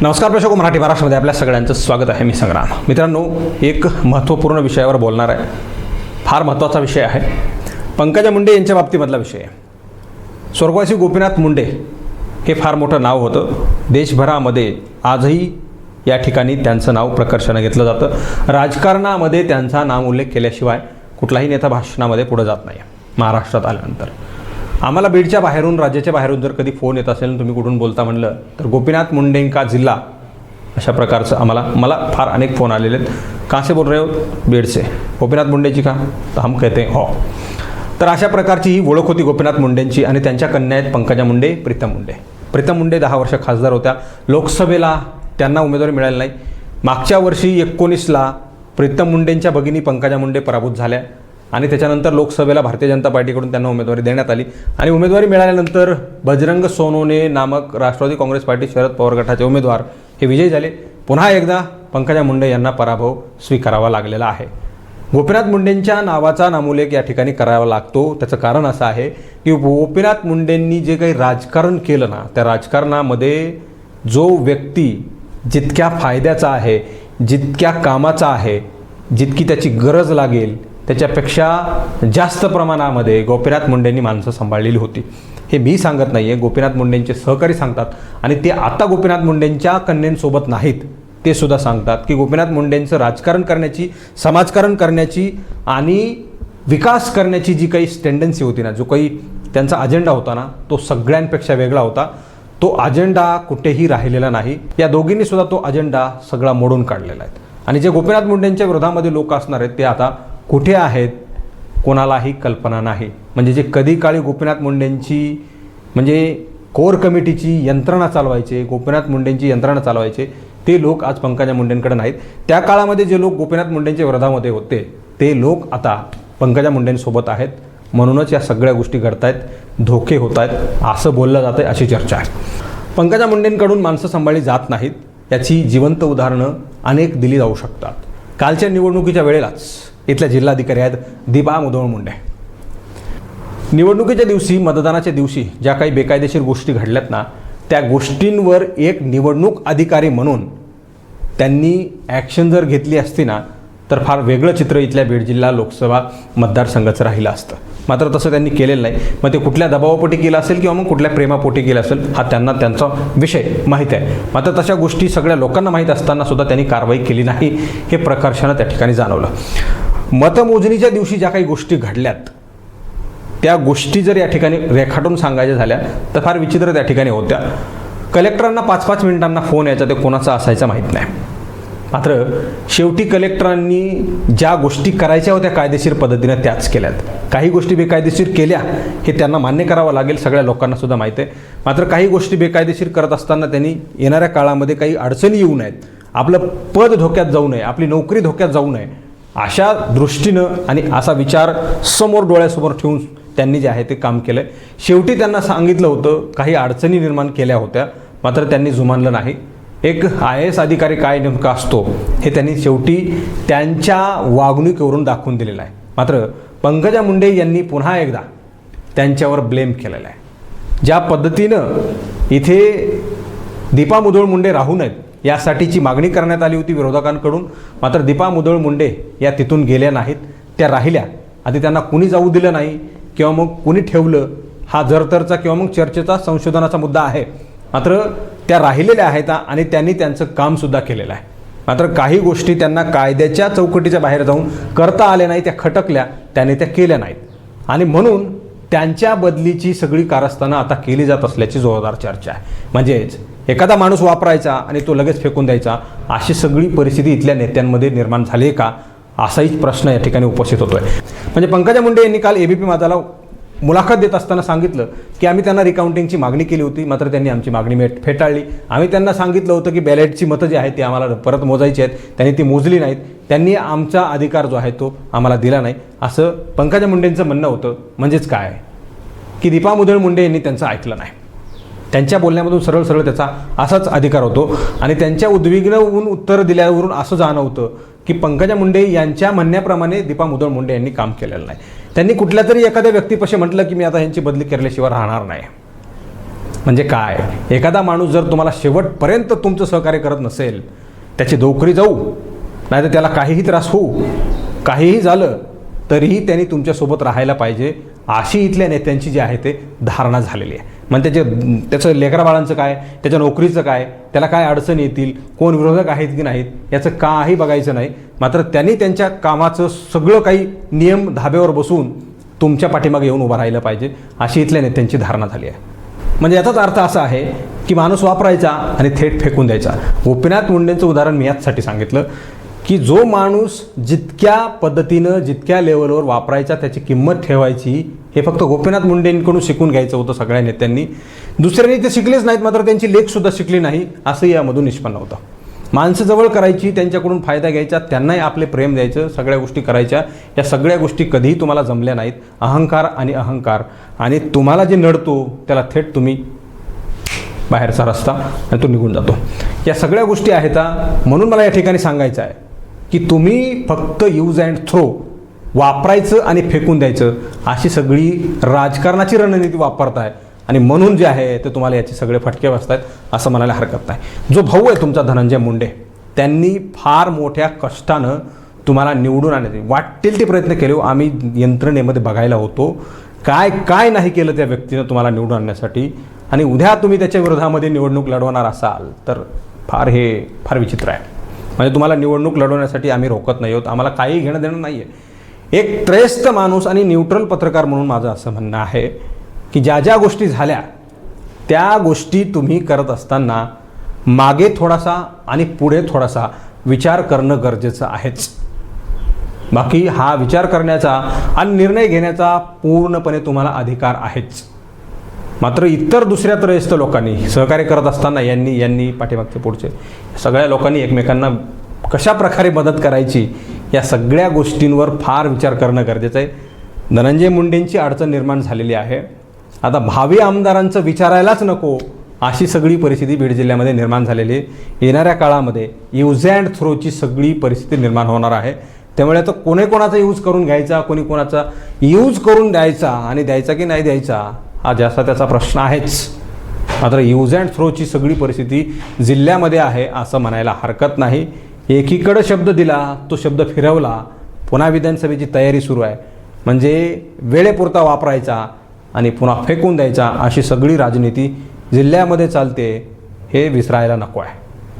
नमस्कार प्रेक्षक मराठी महाराष्ट्रामध्ये आपल्या सगळ्यांचं स्वागत आहे. मी संग्राम. मित्रांनो एक महत्त्वपूर्ण विषयावर बोलणार आहे. फार महत्त्वाचा विषय आहे. पंकजा मुंडे यांच्या बाबतीमधला विषय आहे. स्वर्गवासी गोपीनाथ मुंडे हे फार मोठं नाव होतं. देशभरामध्ये आजही या ठिकाणी त्यांचं नाव प्रकर्षानं घेतलं जातं. राजकारणामध्ये त्यांचा नाम उल्लेख केल्याशिवाय कुठलाही नेता भाषणामध्ये पुढं जात नाही. महाराष्ट्रात आल्यानंतर. आम्हाला बीडच्या बाहेरून राज्याच्या बाहेरून जर कधी फोन येत असेल तुम्ही कुठून बोलता म्हणलं तर गोपीनाथ मुंडेंका जिल्हा अशा प्रकारचं आम्हाला मला फार अनेक फोन आलेले आहेत. कहाँ से बोल रहे हो? बीड से गोपीनाथ मुंडेची का? तर हम कहते हैं हो. तर अशा प्रकारची ही ओळख होती गोपीनाथ मुंडेंची आणि त्यांच्या कन्या आहेत पंकजा मुंडे प्रीतम मुंडे. प्रीतम मुंडे दहा वर्ष खासदार होत्या. लोकसभेला त्यांना उमेदवारी मिळाली नाही. मागच्या वर्षी एकोणीसला प्रीतम मुंडेंच्या भगिनी पंकजा मुंडे पराभूत झाल्या. आणि त्याच्यानंतर लोकसभेला भारतीय जनता पार्टीकडून त्यांना उमेदवारी देण्यात आली. आणि उमेदवारी मिळाल्यानंतर बजरंग सोनोने नामक राष्ट्रवादी काँग्रेस पार्टी शरद पवार गटाचे उमेदवार हे विजयी झाले. पुन्हा एकदा पंकजा मुंडे यांना पराभव स्वीकारावा लागलेला आहे. गोपीनाथ मुंडेंच्या नावाचा नामोल्लेख या ठिकाणी करावा लागतो. त्याचं कारण असं आहे की गोपीनाथ मुंडेंनी जे काही राजकारण केलं ना त्या राजकारणामध्ये जो व्यक्ती जितक्या फायद्याचा आहे जितक्या कामाचा आहे जितकी त्याची गरज लागेल त्याच्यापेक्षा जास्त प्रमाणामध्ये गोपीनाथ मुंडेंनी माणसं सांभाळलेली होती. हे मी सांगत नाही आहे गोपीनाथ मुंडेंचे सहकारी सांगतात आणि ते आता गोपीनाथ मुंडेंच्या कन्यांसोबत नाहीत ते सुद्धा सांगतात की गोपीनाथ मुंडेंचं राजकारण करण्याची समाजकारण करण्याची आणि विकास करण्याची जी काही टेंडन्सी होती ना जो काही त्यांचा अजेंडा होता ना तो सगळ्यांपेक्षा वेगळा होता. तो अजेंडा कुठेही राहिलेला नाही. या दोघींनी सुद्धा तो अजेंडा सगळा मोडून काढलेला आहे. आणि जे गोपीनाथ मुंडेंच्या विरोधामध्ये लोक असणार आहेत ते आता कुठे आहेत कोणालाही कल्पना नाही. म्हणजे जे कधी काळी गोपीनाथ मुंडेंची म्हणजे कोर कमिटीची यंत्रणा चालवायचे गोपीनाथ मुंडेंची यंत्रणा चालवायचे ते लोक आज पंकजा मुंडेंकडे नाहीत. त्या काळामध्ये जे लोक गोपीनाथ मुंडेंच्या विरोधामध्ये होते ते लोक आता पंकजा मुंडेंसोबत आहेत. म्हणूनच या सगळ्या गोष्टी घडत आहेत धोके होत आहेत असं बोललं जातं आहे अशी चर्चा आहे. पंकजा मुंडेंकडून माणसं सांभाळली जात नाहीत याची जिवंत उदाहरणं अनेक दिली जाऊ शकतात. कालच्या निवडणुकीच्या वेळेलाच इथल्या जिल्हाधिकारी आहेत दीपा मुधोळ मुंडे. निवडणुकीच्या दिवशी मतदानाच्या दिवशी ज्या काही बेकायदेशीर गोष्टी घडल्यात ना त्या गोष्टींवर एक निवडणूक अधिकारी म्हणून त्यांनी ॲक्शन जर घेतली असती ना तर फार वेगळं चित्र इथल्या बीड जिल्हा लोकसभा मतदारसंघाचं राहिलं असतं. मात्र तसं त्यांनी केलेलं नाही. मग ते कुठल्या दबावापोटी केलं असेल किंवा मग कुठल्या प्रेमापोटी केलं असेल हा त्यांना त्यांचा विषय माहीत आहे. मात्र तशा गोष्टी सगळ्या लोकांना माहीत असताना सुद्धा त्यांनी कारवाई केली नाही हे प्रकर्षानं त्या ठिकाणी जाणवलं. मतमोजणीच्या दिवशी ज्या काही गोष्टी घडल्यात त्या गोष्टी जर या ठिकाणी रेखाटून सांगायच्या झाल्या तर फार विचित्र त्या ठिकाणी होत्या. कलेक्टरांना पाच पाच मिनिटांना फोन यायचा ते कोणाचा असायचा माहीत नाही. मात्र शेवटी कलेक्टरांनी ज्या गोष्टी करायच्या होत्या कायदेशीर पद्धतीनं त्याच केल्यात. काही गोष्टी बेकायदेशीर केल्या हे त्यांना मान्य करावं लागेल सगळ्या लोकांना सुद्धा माहीत आहे. मात्र काही गोष्टी बेकायदेशीर करत असताना त्यांनी येणाऱ्या काळामध्ये काही अडचणी येऊ नयेत. आपलं पद धोक्यात जाऊ नये आपली नोकरी धोक्यात जाऊ नये अशा दृष्टीनं आणि असा विचार समोर डोळ्यासमोर ठेवून त्यांनी जे आहे ते काम केलं आहे शेवटी त्यांना सांगितलं होतं काही अडचणी निर्माण केल्या होत्या मात्र त्यांनी जुमानलं नाही. एक आय एस अधिकारी काय नेमका असतो हे त्यांनी शेवटी त्यांच्या वागणुकीवरून दाखवून दिलेलं आहे. मात्र पंकजा मुंडे यांनी पुन्हा एकदा त्यांच्यावर ब्लेम केलेला आहे. ज्या पद्धतीनं इथे दीपा मुधोळ मुंडे राहू नयेत यासाठीची मागणी करण्यात आली होती विरोधकांकडून. मात्र दीपा मुधोळ मुंडे या तिथून गेल्या नाहीत. त्या राहिल्या. आधी त्यांना कुणी जाऊ दिलं नाही किंवा मग कुणी ठेवलं हा जरतरचा किंवा मग चर्चेचा संशोधनाचा मुद्दा आहे. मात्र त्या राहिलेल्या आहेत आणि त्यांनी त्यांचं कामसुद्धा केलेलं आहे. मात्र काही गोष्टी त्यांना कायद्याच्या चौकटीच्या बाहेर जाऊन करता आल्या नाही त्या खटकल्या त्याने त्या केल्या नाहीत. आणि म्हणून त्यांच्या बदलीची सगळी कारस्थानं आता केली जात असल्याची जोरदार चर्चा आहे. म्हणजेच एखादा माणूस वापरायचा आणि तो लगेच फेकून द्यायचा अशी सगळी परिस्थिती इथल्या नेत्यांमध्ये निर्माण झाली आहे का? असाही प्रश्न या ठिकाणी उपस्थित होतोय. म्हणजे पंकजा मुंडे यांनी काल एबीपी माझाला मुलाखत देत असताना सांगितलं की आम्ही त्यांना रिकाउंटिंगची मागणी केली होती मात्र त्यांनी आमची मागणी मेट फेटाळली. आम्ही त्यांना सांगितलं होतं की बॅलेटची मतं जी आहेत ती आम्हाला परत मोजायची आहेत. त्यांनी ती मोजली नाहीत. त्यांनी आमचा अधिकार जो आहे तो आम्हाला दिला नाही. असं पंकजा मुंडेंचं म्हणणं होतं. म्हणजेच काय? की दीपा मुदळ मुंडे यांनी त्यांचं ऐकलं नाही. त्यांच्या बोलण्यामधून सरळ सरळ त्याचा असाच अधिकार होतो. आणि त्यांच्या उद्विग्न होऊन उत्तर दिल्यावरून असं जाणवतं की पंकजा मुंडे यांच्या म्हणण्याप्रमाणे दीपा मुदळ मुंडे यांनी काम केलेलं नाही. त्यांनी कुठल्या तरी एखाद्या व्यक्तीपाशी म्हटलं की मी आता ह्यांची बदली केल्याशिवाय राहणार नाही. म्हणजे काय? एखादा माणूस जर तुम्हाला शेवटपर्यंत तुमचं सहकार्य करत नसेल त्याची नोकरी जाऊ नाहीतर त्याला काहीही त्रास होऊ काहीही झालं तरीही त्यांनी तुमच्यासोबत राहायला पाहिजे अशी इथल्या नेत्यांची जी आहे ते धारणा झालेली आहे. मग त्याचे त्याचं लेकराबाळांचं काय त्याच्या नोकरीचं काय त्याला काय अडचण येतील कोण विरोधक आहेत की नाहीत याचं काही बघायचं नाही. मात्र त्यांनी त्यांच्या कामाचं सगळं काही नियम धाब्यावर बसून तुमच्या पाठीमागे येऊन उभं राहिलं पाहिजे अशी इथल्या नेत्यांची धारणा झाली आहे. म्हणजे याचाच अर्थ असा आहे की माणूस वापरायचा आणि थेट फेकून द्यायचा. गोपीनाथ मुंडेंचं उदाहरण मी याचसाठी सांगितलं. की जो माणूस जितक्या पद्धतीनं जितक्या लेवलवर वापरायचा त्याची किंमत ठेवायची हे फक्त गोपीनाथ मुंडेंकडून शिकून घ्यायचं होतं सगळ्या नेत्यांनी. दुसऱ्यांनी ते शिकलेच नाहीत मात्र त्यांची लेखसुद्धा शिकली नाही असंही यामधून निष्पन्न होतं. माणसं जवळ करायची त्यांच्याकडून फायदा घ्यायचा त्यांनाही आपले प्रेम द्यायचं सगळ्या गोष्टी करायच्या. या सगळ्या गोष्टी कधीही तुम्हाला जमल्या नाहीत. अहंकार आणि अहंकार. आणि तुम्हाला जे नडतो त्याला थेट तुम्ही बाहेरचा रस्ता आणि तो निघून जातो. या सगळ्या गोष्टी आहेत म्हणून मला या ठिकाणी सांगायचं आहे. की तुम्ही फक्त यूज अँड थ्रो वापरायचं आणि फेकून द्यायचं अशी सगळी राजकारणाची रणनीती वापरताय. आणि म्हणून जे आहे ते तुम्हाला याचे सगळे फटके बसत आहेत असं म्हणायला हरकत नाही. जो भाऊ आहे तुमचा धनंजय मुंडे त्यांनी फार मोठ्या कष्टानं तुम्हाला निवडून आणण्याचे वाटेल ते प्रयत्न केले हो, आम्ही यंत्रणेमध्ये बघायला होतो. काय काय नाही केलं त्या व्यक्तीनं तुम्हाला निवडून आणण्यासाठी. आणि उद्या तुम्ही त्याच्या विरोधामध्ये निवडणूक लढवणार असाल तर फार हे फार विचित्र आहे. म्हणजे तुम्हाला निवडणूक लढवण्यासाठी आम्ही रोखत नाही आहोत. आम्हाला काही घेणं देणं नाही आहे एक त्रेस्त माणूस आणि न्यूट्रल पत्रकार म्हणून माझं असं म्हणणं आहे की ज्या ज्या गोष्टी झाल्या त्या गोष्टी तुम्ही करत असताना मागे थोडासा आणि पुढे थोडासा विचार करणं गरजेचं आहेच. बाकी हा विचार करण्याचा आणि निर्णय घेण्याचा पूर्णपणे तुम्हाला अधिकार आहेच. मात्र इतर दुसऱ्या त्रयस्थ लोकांनी सहकार्य करत असताना यांनी यांनी पाठीमागचे पुढचे. सगळ्या लोकांनी एकमेकांना कशा प्रकारे मदत करायची या सगळ्या गोष्टींवर फार विचार करणं गरजेचं आहे. धनंजय मुंडेंची अडचण निर्माण झालेली आहे. आता भावी आमदारांचं विचारायलाच नको अशी सगळी परिस्थिती बीड जिल्ह्यामध्ये निर्माण झालेली आहे. येणाऱ्या काळामध्ये यूज अँड थ्रोची सगळी परिस्थिती निर्माण होणार आहे. त्यामुळे आता कोणी कोणाचा यूज करून घ्यायचा कोणी कोणाचा यूज करून द्यायचा आणि द्यायचा की नाही द्यायचा हा जास्त त्याचा प्रश्न आहेच. मात्र यूज अँड थ्रोची सगळी परिस्थिती जिल्ह्यामध्ये आहे असं म्हणायला हरकत नाही. एकीकडं शब्द दिला तो शब्द फिरवला पुन्हा विधानसभेची तयारी सुरू आहे. म्हणजे वेळेपुरता वापरायचा आणि पुन्हा फेकून द्यायचा अशी सगळी राजनीती जिल्ह्यामध्ये चालते हे विसरायला नको आहे.